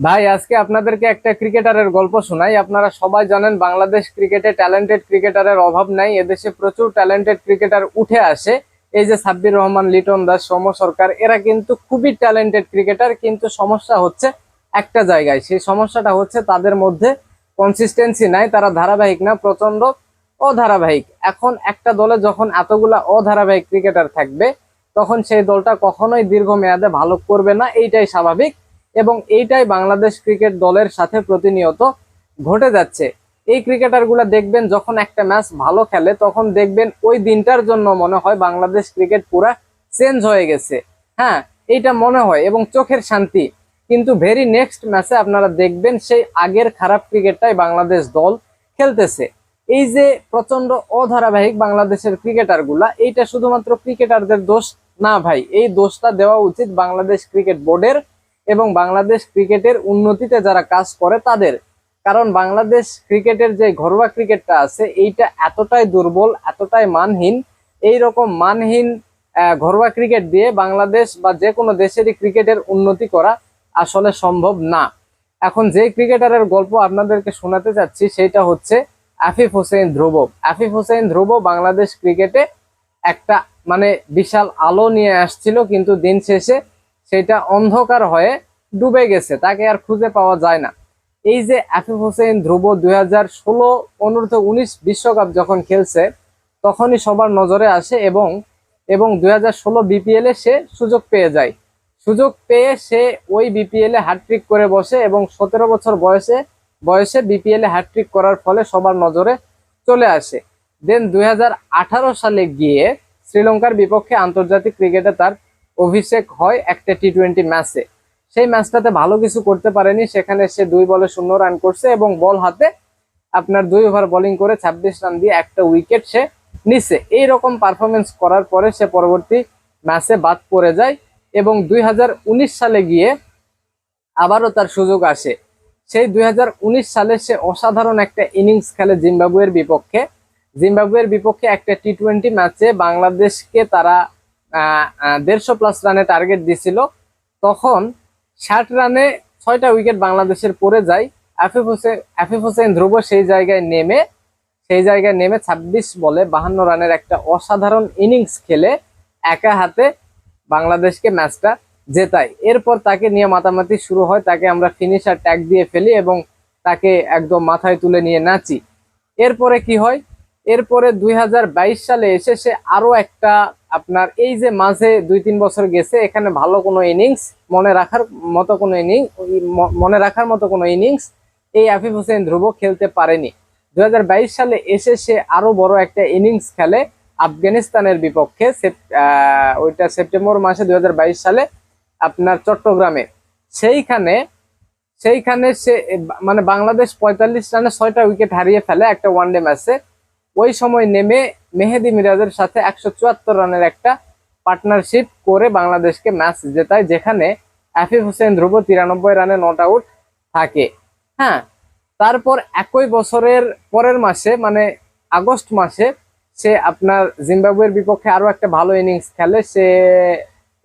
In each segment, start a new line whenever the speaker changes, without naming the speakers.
ভাই, আজকে আপনাদেরকে একটা ক্রিকেটারের গল্প শোনাই। আপনারা সবাই জানেন বাংলাদেশ ক্রিকেটে ট্যালেন্টেড ক্রিকেটারের অভাব নাই। এদেশে প্রচুর ট্যালেন্টেড ক্রিকেটার উঠে আসে। এই যে সাব্বির রহমান, লিটন দাস সৌম সরকার, এরা কিন্তু খুবই ট্যালেন্টেড ক্রিকেটার, কিন্তু সমস্যা হচ্ছে একটা জায়গায়। সেই সমস্যাটা হচ্ছে তাদের মধ্যে কনসিস্টেন্সি নাই, তারা ধারাবাহিক না প্রচণ্ড অধারাবাহিক। এখন একটা দলে যখন এতগুলা অধারাবাহিক ক্রিকেটার থাকবে, তখন সেই দলটা কখনোই দীর্ঘমেয়াদে ভালো করবে না, এইটাই স্বাভাবিক। এবং এইটাই বাংলাদেশ ক্রিকেট দলের সাথে প্রতিনিয়ত ঘটে যাচ্ছে। এই ক্রিকেটারগুলো দেখবেন যখন একটা ম্যাচ ভালো খেলে, তখন দেখবেন ওই দিনটার জন্য মনে হয় বাংলাদেশ ক্রিকেট পুরা চেঞ্জ হয়ে গেছে। হ্যাঁ এইটা মনে হয় এবং চোখের শান্তি। কিন্তু ভেরি নেক্সট ম্যাচে আপনারা দেখবেন সেই আগের খারাপ ক্রিকেটটাই বাংলাদেশ দল খেলতেছে। এই যে প্রচণ্ড অধারাবাহিক বাংলাদেশের ক্রিকেটারগুলা, এইটা শুধুমাত্র ক্রিকেটারদের দোষ না ভাই, এই দোষটা দেওয়া উচিত বাংলাদেশ ক্রিকেট বোর্ডের এবং বাংলাদেশ ক্রিকেটের উন্নতিতে যারা কাজ করে তাদের। কারণ বাংলাদেশ ক্রিকেটের যে ঘরোয়া ক্রিকেটটা আছে, এইটা এতটাই দুর্বল, এতটাই মানহীন এই রকম মানহীন ঘরোয়া ক্রিকেট দিয়ে বাংলাদেশ বা যে কোনো দেশেরই ক্রিকেটের উন্নতি করা আসলে সম্ভব না। এখন যে ক্রিকেটারের গল্প আপনাদেরকে শোনাতে চাচ্ছি সেটা হচ্ছে আফিফ হোসেন ধ্রুব আফিফ হোসেন ধ্রুব বাংলাদেশ ক্রিকেটে একটা মানে বিশাল আলো নিয়ে আসছিল, কিন্তু দিন শেষে সেটা অন্ধকার হয়ে ডুবে গেছে, তাকে আর খুঁজে পাওয়া যায় না। এই যে আফিফ হোসেন ধ্রুব দুই হাজার ষোলো অনূর্ধ্ব উনিশ বিশ্বকাপ যখন খেলছে, তখনই সবার নজরে আসে এবং এবং দুই হাজার ষোলো বিপিএলে সে সুযোগ পেয়ে যায়। সুযোগ পেয়ে সে ওই বিপিএলে হ্যাট্রিক করে বসে এবং সতেরো বছর বয়সে বয়সে বিপিএলে হ্যাট্রিক করার ফলে সবার নজরে চলে আসে। দেন দু হাজার আঠারো সালে গিয়ে শ্রীলঙ্কার বিপক্ষে আন্তর্জাতিক ক্রিকেটে তার অভিষেক হয় একটা টি টোয়েন্টি ম্যাচে সেই ম্যাচটাতে ভালো কিছু করতে পারেনি। সেখানে সে দুই বলে শূন্য রান করছে এবং বল হাতে আপনার দুই ওভার বোলিং করে ছাব্বিশ রান দিয়ে একটা উইকেট সে নিচ্ছে এইরকম পারফরমেন্স করার পরে সে পরবর্তী ম্যাচে বাদ পড়ে যায় এবং দুই হাজার উনিশ সালে গিয়ে আবারও তার সুযোগ আসে। সেই দুই হাজার উনিশ সালে সে অসাধারণ একটা ইনিংস খেলে জিম্বাবুয়ের বিপক্ষে। জিম্বাবুয়ের বিপক্ষে একটা টি টোয়েন্টি ম্যাচে বাংলাদেশকে তারা দেড়শো প্লাস রানে টার্গেট দিছিল। তখন ষাট রানে ছয়টা উইকেট বাংলাদেশের পড়ে যায়। আফিফ হোসেন আফিফ হোসেন ধ্রুব সেই জায়গায় নেমে সেই জায়গায় নেমে ২৬ বলে বাহান্ন রানের একটা অসাধারণ ইনিংস খেলে একা হাতে বাংলাদেশকে ম্যাচটা জেতায়। এরপর তাকে নিয়ে মাতামাতি শুরু হয়। তাকে আমরা ফিনিশার ট্যাগ দিয়ে ফেলি এবং তাকে একদম মাথায় তুলে নিয়ে নাচি। এরপরে কি হয়? এরপরে দুই হাজার বাইশ সালে এসে সে আরও একটা আপনার এই যে মাঝে দুই তিন বছর গেছে, এখানে ভালো কোনো ইনিংস মনে রাখার মতো কোনো ইনিংস মনে রাখার মতো কোনো ইনিংস এই আফিফ হোসেন ধ্রুব খেলতে পারেনি। দুই হাজার বাইশ সালে এসে সে আরও বড় একটা ইনিংস খেলে আফগানিস্তানের বিপক্ষে ওইটা সেপ্টেম্বর মাসে দুই হাজার বাইশ সালে আপনার চট্টগ্রামে। সেইখানে সেইখানে সে মানে বাংলাদেশ পঁয়তাল্লিশ রানে ছয়টা উইকেট হারিয়ে ফেলে একটা ওয়ানডে ম্যাচে ওই সময় নেমে মেহেদি মিরাজের সাথে একশো চুয়াত্তর রানের একটা পার্টনারশিপ করে বাংলাদেশকে ম্যাচ জেতায়, যেখানে আফিফ হোসেন ধ্রুব তিরানব্বই রানে নট আউট থাকে। হ্যাঁ তারপর একই বছরের পরের মাসে মানে আগস্ট মাসে সে আপনার জিম্বাবুয়ের বিপক্ষে আরও একটা ভালো ইনিংস খেলে, সে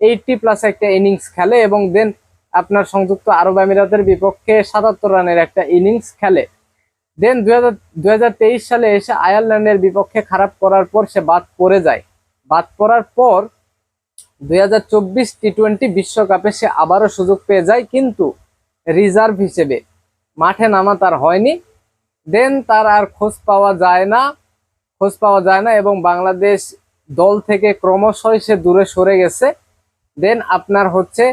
এইটটি প্লাস একটা ইনিংস খেলে এবং দেন আপনার সংযুক্ত আরব আমিরাতের বিপক্ষে সাতাত্তর রানের একটা ইনিংস খেলে। দেন দুই সালে এসে আয়ারল্যান্ডের বিপক্ষে খারাপ করার পর সে বাদ পড়ে যায়। বাদ পড়ার পর দু হাজার চব্বিশ টি টোয়েন্টি বিশ্বকাপে সে আবারও সুযোগ পেয়ে যায় কিন্তু রিজার্ভ হিসেবে। মাঠে নামা তার হয়নি। দেন তার আর খোঁজ পাওয়া যায় না। খোঁজ পাওয়া যায় না এবং বাংলাদেশ দল থেকে ক্রমশই সে দূরে সরে গেছে। দেন আপনার হচ্ছে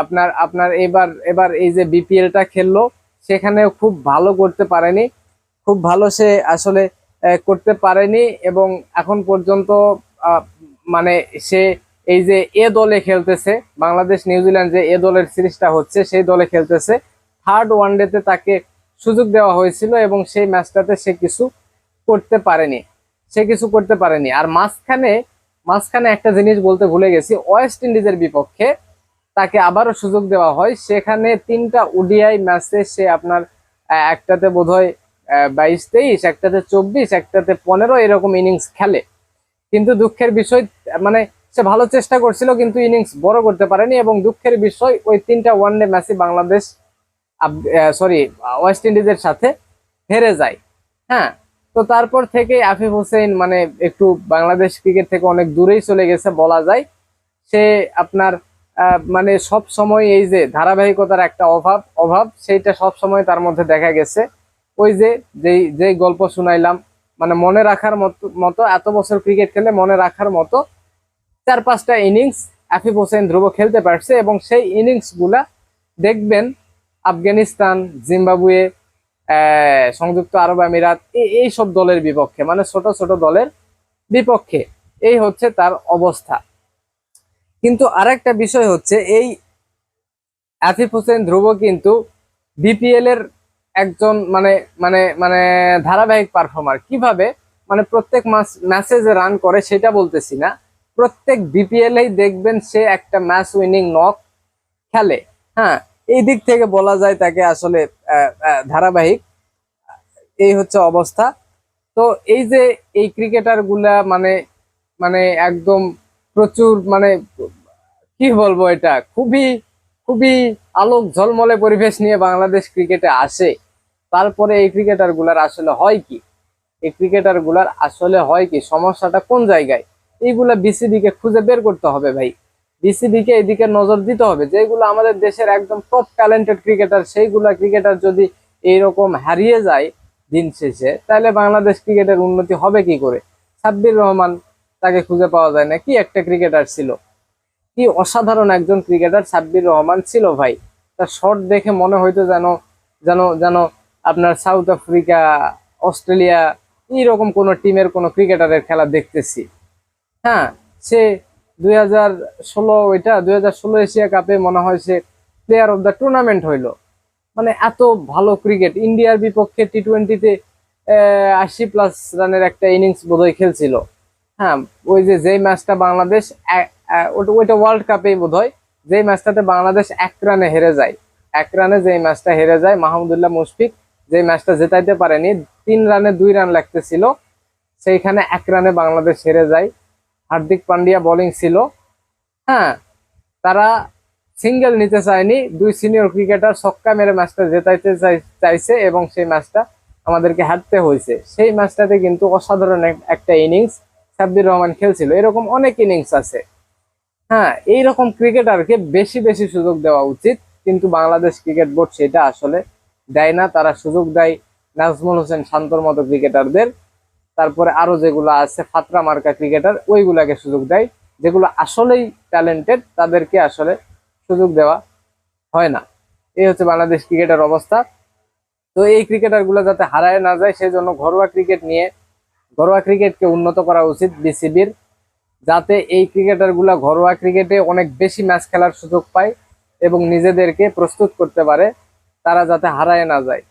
আপনার আপনার এবার এবার এই যে বিপিএলটা খেললো সেখানেও খুব ভালো করতে পারেনি। খুব ভালো সে আসলে করতে পারেনি এবং এখন পর্যন্ত মানে সে এই যে এ দলে খেলতেছে, বাংলাদেশ নিউজিল্যান্ড যে এ দলের সিরিজটা হচ্ছে, সেই দলে খেলতেছে। থার্ড ওয়ানডেতে তাকে সুযোগ দেওয়া হয়েছিল এবং সেই ম্যাচটাতে সে কিছু করতে পারেনি। সে কিছু করতে পারেনি। আর মাঝখানে মাঝখানে একটা জিনিস বলতে ভুলে গেছি, ওয়েস্ট ইন্ডিজের বিপক্ষে তাকে আবারও সুযোগ দেওয়া হয়। সেখানে তিনটা ওডিআই ম্যাচে সে আপনার একটাতে বোধহয় বাইশ তেইশ, একটাতে চব্বিশ, একটাতে পনেরো এরকম ইনিংস খেলে। কিন্তু দুঃখের বিষয় মানে সে ভালো চেষ্টা করছিল কিন্তু ইনিংস বড় করতে পারেনি এবং দুঃখের বিষয়, ওই তিনটা ওয়ানডে ম্যাচে বাংলাদেশ সরি ওয়েস্ট ইন্ডিজের সাথে হেরে যায়। হ্যাঁ তো তারপর থেকে আফিফ হোসেন মানে একটু বাংলাদেশ ক্রিকেট থেকে অনেক দূরেই চলে গেছে বলা যায়। সে আপনার মানে সব সময় এই যে ধারাবাহিকতার একটা অভাব অভাব, সেইটা সব সময় তার মধ্যে দেখা গেছে। ওই যে, যেই যেই গল্প শুনাইলাম মানে মনে রাখার মতো মতো, এত বছর ক্রিকেট খেলে মনে রাখার মতো চার পাঁচটা ইনিংস আফিফ হোসেন ধ্রুব খেলতে পারছে এবং সেই ইনিংসগুলা দেখবেন আফগানিস্তান, জিম্বাবুয়ে সংযুক্ত আরব আমিরাত এই- এই সব দলের বিপক্ষে মানে ছোট ছোট দলের বিপক্ষে। এই হচ্ছে তার অবস্থা। কিন্তু আরেকটা বিষয় হচ্ছে, এই আফিফ হোসেন ধ্রুব কিন্তু বিপিএল এর একজন মানে মানে মানে ধারাবাহিক পারফর্মার কীভাবে? মানে প্রত্যেক ম্যাচে যে রান করে, সেটা বলতেছি না। প্রত্যেক বিপিএল এই দেখবেন সে একটা ম্যাচ উইনিং নক খেলে। হ্যাঁ এই দিক থেকে বলা যায় তাকে আসলে ধারাবাহিক। এই হচ্ছে অবস্থা। তো এই যে এই ক্রিকেটারগুলা মানে মানে একদম প্রচুর মানে কি বলব এটা, খুবই খুবই আলোক ঝলমলে পরিবেশ নিয়ে বাংলাদেশ ক্রিকেটে আসে। তারপরে এই ক্রিকেটারগুলার আসলে হয় কি? এই ক্রিকেটারগুলার আসলে হয় কি? সমস্যাটা কোন জায়গায়? এইগুলা বিসিবি কে খুঁজে বের করতে হবে ভাই। বিসিবি কে এদিকে নজর দিতে হবে। যেগুলো আমাদের দেশের একদম টপ ট্যালেন্টেড ক্রিকেটার সেইগুলা ক্রিকেটার যদি এইরকম হারিয়ে যায় দিন শেষে, তাহলে বাংলাদেশ ক্রিকেটের উন্নতি হবে কি করে? সাব্বির রহমান তাকে খুঁজে পাওয়া যায় না। কি একটা ক্রিকেটার ছিল? কি অসাধারণ একজন ক্রিকেটার সাব্বির রহমান ছিল ভাই। তার শট দেখে মনে হইতো যেন যেন যেন আপনার সাউথ আফ্রিকা অস্ট্রেলিয়া এইরকম কোন টিমের কোন ক্রিকেটারের খেলা দেখতেছি। হ্যাঁ সে দুই হাজার ষোলো, ওইটা দুই হাজার ষোলো এশিয়া কাপে মনে হয় সে প্লেয়ার অফ দ্য টুর্নামেন্ট হইল। মানে এত ভালো ক্রিকেট ইন্ডিয়ার বিপক্ষে টি টোয়েন্টিতে আশি প্লাস রানের একটা ইনিংস বোধহয় খেলছিল। হ্যাঁ ওই যে যেই ম্যাচটা বাংলাদেশ ওইটা ওয়ার্ল্ড কাপেই বোধহয়, যেই ম্যাচটাতে বাংলাদেশ এক রানে হেরে যায়। এক রানে যেই ম্যাচটা হেরে যায়, মাহমুদুল্লাহ মুশফিক যেই ম্যাচটা জেতাইতে পারেনি, তিন রানে দুই রান লাগতেছিল। সেইখানে এক রানে বাংলাদেশ হেরে যায়। হার্দিক পান্ডিয়া বোলিং ছিল। হ্যাঁ তারা সিঙ্গেল নিতে চায়নি। দুই সিনিয়র ক্রিকেটার ছক্কা মেরে ম্যাচটা জেতাইতে চাই- চাইছে এবং সেই ম্যাচটা আমাদেরকে হারতে হয়েছে। সেই ম্যাচটাতে কিন্তু অসাধারণ একটা ইনিংস সাব্বির রহমান খেলছিল। এরকম অনেক ইনিংস আছে। হ্যাঁ এইরকম ক্রিকেটারকে বেশি বেশি সুযোগ দেওয়া উচিত, কিন্তু বাংলাদেশ ক্রিকেট বোর্ড সেটা আসলে দেয় না। তারা সুযোগ দেয় নাজমুল হোসেন শান্তর মতো ক্রিকেটারদের। তারপরে আরও যেগুলো আছে, ফাতরা মার্কা ক্রিকেটার, ওইগুলাকে সুযোগ দেয়। যেগুলো আসলেই ট্যালেন্টেড তাদেরকে আসলে সুযোগ দেওয়া হয় না। এই হচ্ছে বাংলাদেশ ক্রিকেটের অবস্থা। তো এই ক্রিকেটারগুলো যাতে হারায় না যায় সেই জন্য ঘরোয়া ক্রিকেট নিয়ে ঘরোয়া ক্রিকেটকে উন্নত করা উচিত বিসিবির, যাতে এই ক্রিকেটারগুলো ঘরোয়া ক্রিকেটে অনেক বেশি ম্যাচ খেলার সুযোগ পায় এবং নিজেদেরকে প্রস্তুত করতে পারে, তারা যাতে হারায় না যায়।